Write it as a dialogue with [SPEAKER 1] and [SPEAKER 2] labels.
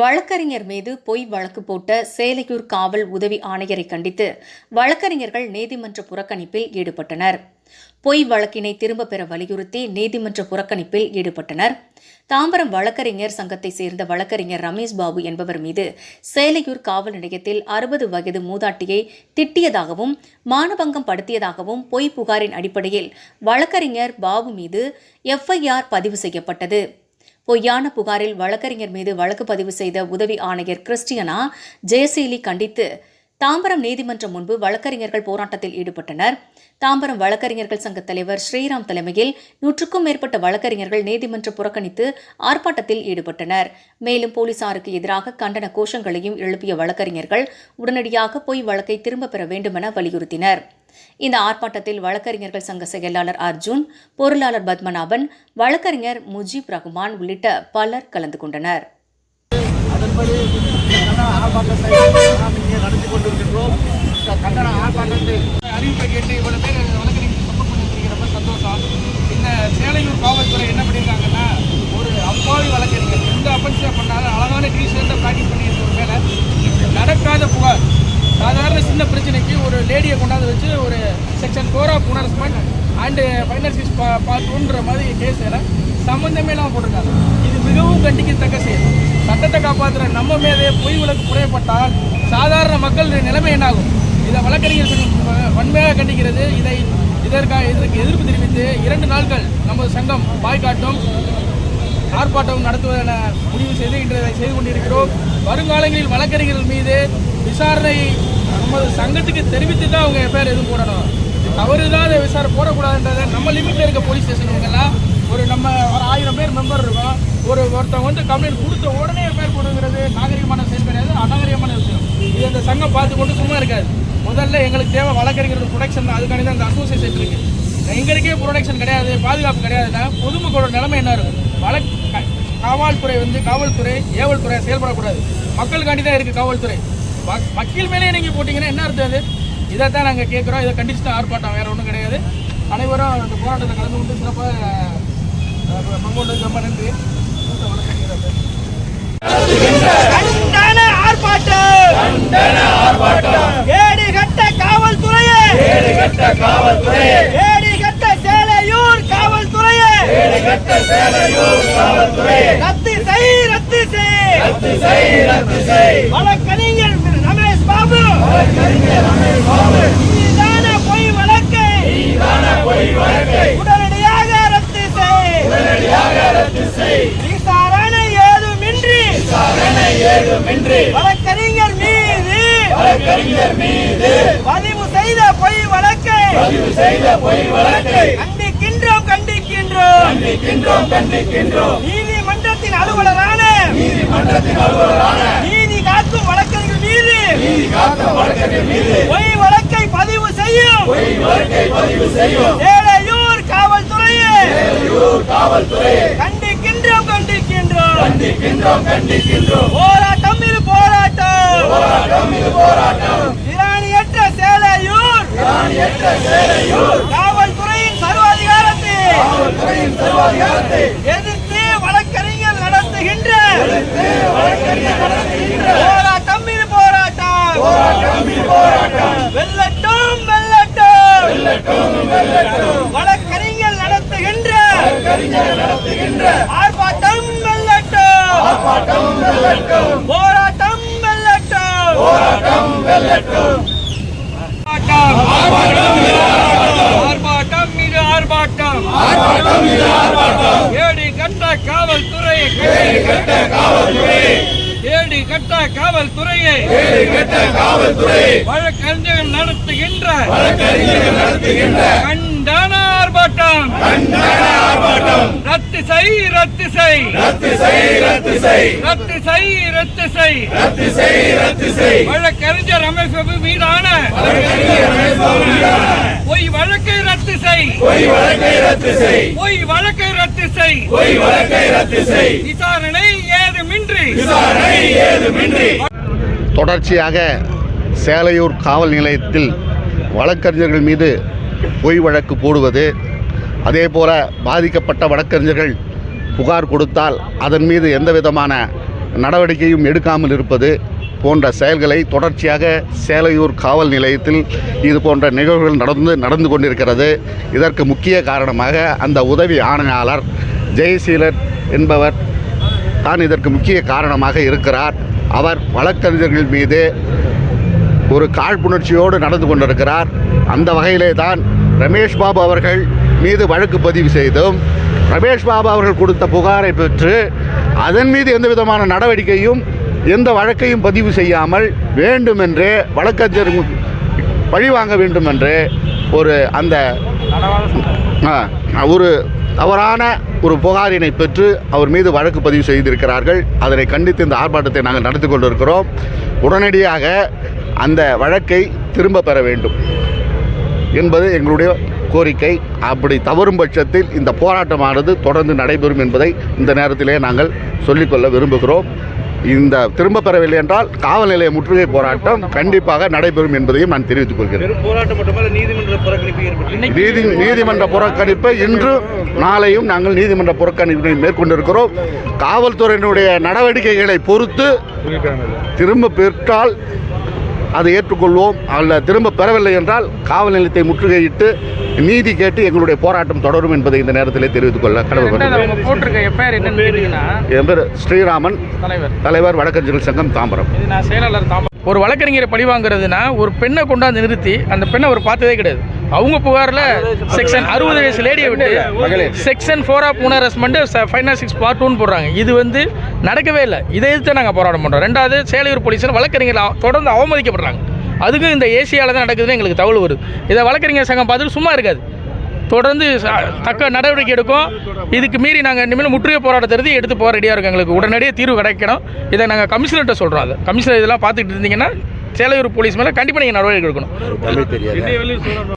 [SPEAKER 1] வழக்கறிஞர் மீது பொய் வழக்கு போட்ட சேலையூர் காவல் உதவி ஆணையரை கண்டித்து வழக்கறிஞர்கள் நீதிமன்ற புறக்கணிப்பில் ஈடுபட்டனர். பொய் வழக்கினை திரும்பப் பெற வலியுறுத்தி நீதிமன்ற புறக்கணிப்பில் ஈடுபட்டனர். தாம்பரம் வழக்கறிஞர் சங்கத்தைச் சேர்ந்த வழக்கறிஞர் ரமேஷ் பாபு என்பவர் மீது சேலையூர் காவல் நிலையத்தில் அறுபது வயது மூதாட்டியை திட்டியதாகவும் மானபங்கம் படுத்தியதாகவும் பொய் புகாரின் அடிப்படையில் வழக்கறிஞர் பாபு மீது எஃப்ஐஆர் பதிவு செய்யப்பட்டது. பொய்யான புகாரில் வழக்கறிஞர் மீது வழக்கு பதிவு செய்த உதவி ஆணையர் கிறிஸ்டியனா ஜெயசீலி கண்டித்து தாம்பரம் நீதிமன்றம் முன்பு வழக்கறிஞர்கள் போராட்டத்தில் ஈடுபட்டனர். தாம்பரம் வழக்கறிஞர்கள் சங்க தலைவர் ஸ்ரீராம் தலைமையில் நூற்றுக்கும் மேற்பட்ட வழக்கறிஞர்கள் நீதிமன்றம் புறக்கணித்து ஆர்ப்பாட்டத்தில் ஈடுபட்டனர். மேலும் போலீசாருக்கு எதிராக கண்டன கோஷங்களையும் எழுப்பிய வழக்கறிஞர்கள் உடனடியாக பொய் வழக்கை திரும்பப் பெற வேண்டுமென வலியுறுத்தினர். இந்த ஆர்ப்பாட்டத்தில் வழக்கறிஞர்கள் சங்க செயலாளர் அர்ஜுன் பொருளாளர் பத்மநாபன் வழக்கறிஞர் முஜீப் ரஹ்மான் உள்ளிட்ட பலர் கலந்து கொண்டனர்.
[SPEAKER 2] இந்த சேலையூர் காவல்துறை என்ன பண்ணியிருக்காங்கன்னா ஒரு அப்பாவி வழக்கறிஞர் எந்த அஃபென்ஸாக பண்ணாத அழகான டீ ஷர்ட்டை ப்ராக்டிஸ் பண்ணியிருக்கிற மேலே நடக்காத புகார் சாதாரண சின்ன பிரச்சனைக்கு லேடியை கொண்டாந்து வச்சு ஒரு section four of harassment and finances பா பார்த்துன்ற மாதிரி கேஸில் சம்மந்தமே இல்லாமல் போட்டிருக்காங்க. இது மிகவும் கண்டிக்கத்தக்க செயல் சட்டத்தை காப்பாற்றுற நம்ம மேலே பொய் விளக்கு குறையப்பட்டால் சாதாரண மக்கள் நிலைமை என்னாகும்? இதை வழக்கறிஞர் சங்கம் வன்மையாக கண்டிக்கிறது. இதை இதற்காக இதற்கு எதிர்ப்பு தெரிவித்து இரண்டு நாட்கள் நமது சங்கம் பாய்காட்டும் ஆர்ப்பாட்டம் நடத்துவதென முடிவு செய்து இன்று செய்து கொண்டிருக்கிறோம். வருங்காலங்களில் வழக்கறிஞர்கள் மீது விசாரணை நமது சங்கத்துக்கு தெரிவித்து தான் அவங்க எஃப்ஐஆர் எதுவும் போடணும். தவறு தான் அதை விசாரணை போடக்கூடாதுன்றதை நம்ம லிமிட்டில் இருக்க போலீஸ் ஸ்டேஷனுங்கெல்லாம் ஒரு நம்ம ஒரு ஆயிரம் பேர் மெம்பர் இருக்கோம். ஒரு ஒருத்தவங்க வந்து கம்ப்ளைண்ட் கொடுத்த உடனே எஃப்ஐஆர் போடுங்கிறது நாகரிகமான செயல் கிடையாது அநாகரிகமான விஷயம். இது அந்த சங்கம் பார்த்து கொண்டு சும்மா இருக்காது. முதல்ல எங்களுக்கு தேவை வழக்கறிஞர்கள் ப்ரொடெக்ஷன் தான். அதுக்காண்டி தான் இந்த அசோசியேஷன் இருக்குது எங்களுக்கே ப்ரொடெக்ஷன் கிடையாது பாதுகாப்பு கிடையாதுன்னா பொதுமக்களோட நிலைமை என்ன இருக்கும்? வழக்கு காவல்துறை வந்து காவல்துறை ஏவல்துறை செயல்படக்கூடாது. மக்களுக்காண்டி தான் இருக்குது காவல்துறை. வக்கீல் மேலே நீங்கள் போட்டிங்கன்னா என்ன அர்த்தம் அது? இதை தான் நாங்கள் கேட்குறோம் இதை கண்டிச்சு தான் ஆர்ப்பாட்டம் வேறு ஒன்றும் கிடையாது. அனைவரும் அந்த போராட்டத்தை கலந்து கொண்டு சிறப்பாக பங்கொண்டு ரொம்ப நன்றி.
[SPEAKER 3] காவல்துறையே! ஏடி கட்ட காவல்துறையே! ஏடி கட்ட சேலையூர் காவல்துறையே! ஏடி கட்ட சேலையூர் காவல்துறையே! ரத்து செய் ரத்து செய்! ரத்து செய் ரத்து செய்! வழக்கறிஞர் ரமேஷ் பாபு! நீதான பொய் வழக்கை! உடனடியாக ரத்து செய்! விசாரணை ஏதுமின்றி! வழக்கறிஞர் மீது! பதிவு செய்த பொய் வழக்கை! கண்டிக்கின்றோம் கண்டிக்கின்றோம்! கண்டிக்கின்றோம் நீதிமன்றத்தின் அலுவலரான நீதிமன்றத்தின் அலுவலரான பொய் வழக்கை பதிவு செய்யும். பொய் வழக்கை பதிவு செய்யும் ஏழையூர் காவல்துறையே. ஏழையூர் காவல்துறையே கண்டிக்கின்றோம் கண்டிக்கின்றோம். கண்டிக்கின்றோம் கண்டிக்கின்றோம் போராட்டம் இது போராட்டம். போராட்டம் இது போராட்டம் திராணியற்ற சேலையூர். திராணியற்ற சேலையூர் காவல்துறையின் சர்வாதிகாரத்தை காவல்துறையின் சர்வாதிகாரத்தை எதிர்த்து வழக்கறிஞர் நடத்துகின்ற எதிர்த்து வழக்கறிஞர் நடத்துகின்ற. போராட்டம் போராட்டம் வெல்லட்டும் வெல்லட்டும். வெல்லட்டும் வெல்லட்டும் வழக்கறிஞர் நடத்துகின்ற வழக்கறிஞர் நடத்துகின்ற ஆர்ப்பாட்டம் வெல்லட்டும். ஆர்ப்பாட்டம் வெல்லட்டும் போராட்டம் வெல்லட்டும். போராட்டம் வெல்லட்டும் ஆர்ப்பாட்டம் மீது ஆர்ப்பாட்டம். ஆர்ப்பாட்டம் மீது ஆர்ப்பாட்டம். ஏடி கட்ட காவல்துறை. ஏடி கட்ட காவல்துறை. ஏடி கட்ட காவல்துறையை ஏடி கட்ட காவல்துறை வழக்கறிஞர்கள் நடத்துகின்ற வழக்கறிஞர்கள் நடத்துகின்ற கண்டன ஆர்ப்பாட்டம். கண்டன ஆர்ப்பாட்டம். ரத்து செய் ரத்து செய். ரத்து செய் ரத்து செய். ரத்து செய் ரத்து செய். ரத்து செய் ரத்து செய். வழக்கறிஞர் ரமேஷ் பாபு மீதான பொய் வழக்கை ரத்து செய். பொய் வழக்கை ரத்து செய். பொய் வழக்கை ரத்து செய். பொய் வழக்கை ரத்து செய். விசாரணை
[SPEAKER 4] தொடர்ச்சியாக சேலையூர் காவல் நிலையத்தில் வழக்கறிஞர்கள் மீது பொய் வழக்கு போடுவது அதே போல பாதிக்கப்பட்ட வழக்கறிஞர்கள் புகார் கொடுத்தால் அதன் மீது எந்த விதமான நடவடிக்கையும் எடுக்காமல் இருப்பது போன்ற செயல்களை தொடர்ச்சியாக சேலையூர் காவல் நிலையத்தில் இது போன்ற நிகழ்வுகள் நடந்து நடந்து கொண்டிருக்கிறது. இதற்கு முக்கிய காரணமாக அந்த உதவி ஆணையாளர் ஜெயசீலர் என்பவர் தான் இதற்கு முக்கிய காரணமாக இருக்கிறார். அவர் வழக்கறிஞர்கள் மீது ஒரு காழ்ப்புணர்ச்சியோடு நடந்து கொண்டிருக்கிறார். அந்த வகையிலே தான் ரமேஷ் பாபு அவர்கள் மீது வழக்கு பதிவு செய்தும் ரமேஷ் பாபு அவர்கள் கொடுத்த புகாரை பெற்று அதன் மீது எந்த விதமான நடவடிக்கையும் எந்த வழக்கையும் பதிவு செய்யாமல் வேண்டுமென்றே வழக்கறிஞர் பழி வாங்க வேண்டுமென்று ஒரு அந்த ஒரு தவறான ஒரு புகாரினை பெற்று அவர் மீது வழக்கு பதிவு செய்திருக்கிறார்கள். அதனை கண்டித்து இந்த ஆர்ப்பாட்டத்தை நாங்கள் நடத்தி கொண்டிருக்கிறோம். உடனடியாக அந்த வழக்கை திரும்ப பெற வேண்டும் என்பது எங்களுடைய கோரிக்கை. அப்படி தவறும் பட்சத்தில் இந்த போராட்டமானது தொடர்ந்து நடைபெறும் என்பதை இந்த நேரத்திலே நாங்கள் சொல்லிக்கொள்ள விரும்புகிறோம். இந்த திரும்ப பெறவில்லை என்றால் காவல் நிலைய முற்றுகை போராட்டம் கண்டிப்பாக நடைபெறும் என்பதையும் நான் தெரிவித்துக் கொள்கிறேன். நீதி நீதிமன்ற புறக்கணிப்பை இன்று நாளையும் நாங்கள் நீதிமன்ற புறக்கணிப்பை மேற்கொண்டிருக்கிறோம். காவல்துறையினுடைய நடவடிக்கைகளை பொறுத்து திரும்ப பெற்றால் அதை ஏற்றுக்கொள்வோம் அல்ல திரும்ப பெறவில்லை என்றால் காவல் நிலையத்தை முற்றுகையிட்டு நீதி கேட்டு எங்களுடைய போராட்டம் தொடரும் என்பதை இந்த நேரத்திலே தெரிவித்துக் கொள்ள
[SPEAKER 2] கேட்டீங்கன்னா
[SPEAKER 4] என் பேர் ஸ்ரீராமன்.
[SPEAKER 2] தலைவர்.
[SPEAKER 4] தலைவர் வழக்கறிஞர்கள் சங்கம் தாம்பரம்.
[SPEAKER 2] இது நான் செயலாளர் தாம ஒரு வழக்கறிஞரை பழி வாங்குறதுனா ஒரு பெண்ணை கொண்டாந்து நிறுத்தி அந்த பெண்ணை அவர் பார்த்ததே கிடையாது. அவங்க புகாரில் செக்ஷன் அறுபது வயசு லேடியை விட்டு section four of உனர் husband five not six part டூன்னு போடுறாங்க. இது வந்து நடக்கவே இல்லை. இதை எதிர்த்து நாங்கள் போராட்டம் பண்ணுறோம் ரெண்டாவது சேலையூர் போலீஸில் வழக்கறிஞர்கள் அவ- தொடர்ந்து அவமதிக்கப்படுறாங்க. அதுக்கும் இந்த ஏசியாவில் தான் நடக்குதுன்னு எங்களுக்கு தகவல் வருது. இதை வழக்கறிஞர் சங்கம் பார்த்துட்டு சும்மா இருக்காது. தொடர்ந்து தக்க நடவடிக்கை எடுக்கும். இதுக்கு மீறி நாங்கள் இனிமேல் முற்றுகை போராட்டத்தை எடுத்து போக ரெடியாக இருக்கோம் எங்களுக்கு. உடனடியே தீர்வு கிடைக்கணும். இதை நாங்கள் கமிஷனர்கிட்ட சொல்கிறோம் அது. கமிஷனர் இதெல்லாம் பார்த்துக்கிட்டு இருந்தீங்கன்னா சேலையூர் போலீஸ் மேலே கண்டிப்பாக நீங்கள் நடவடிக்கை எடுக்கணும்.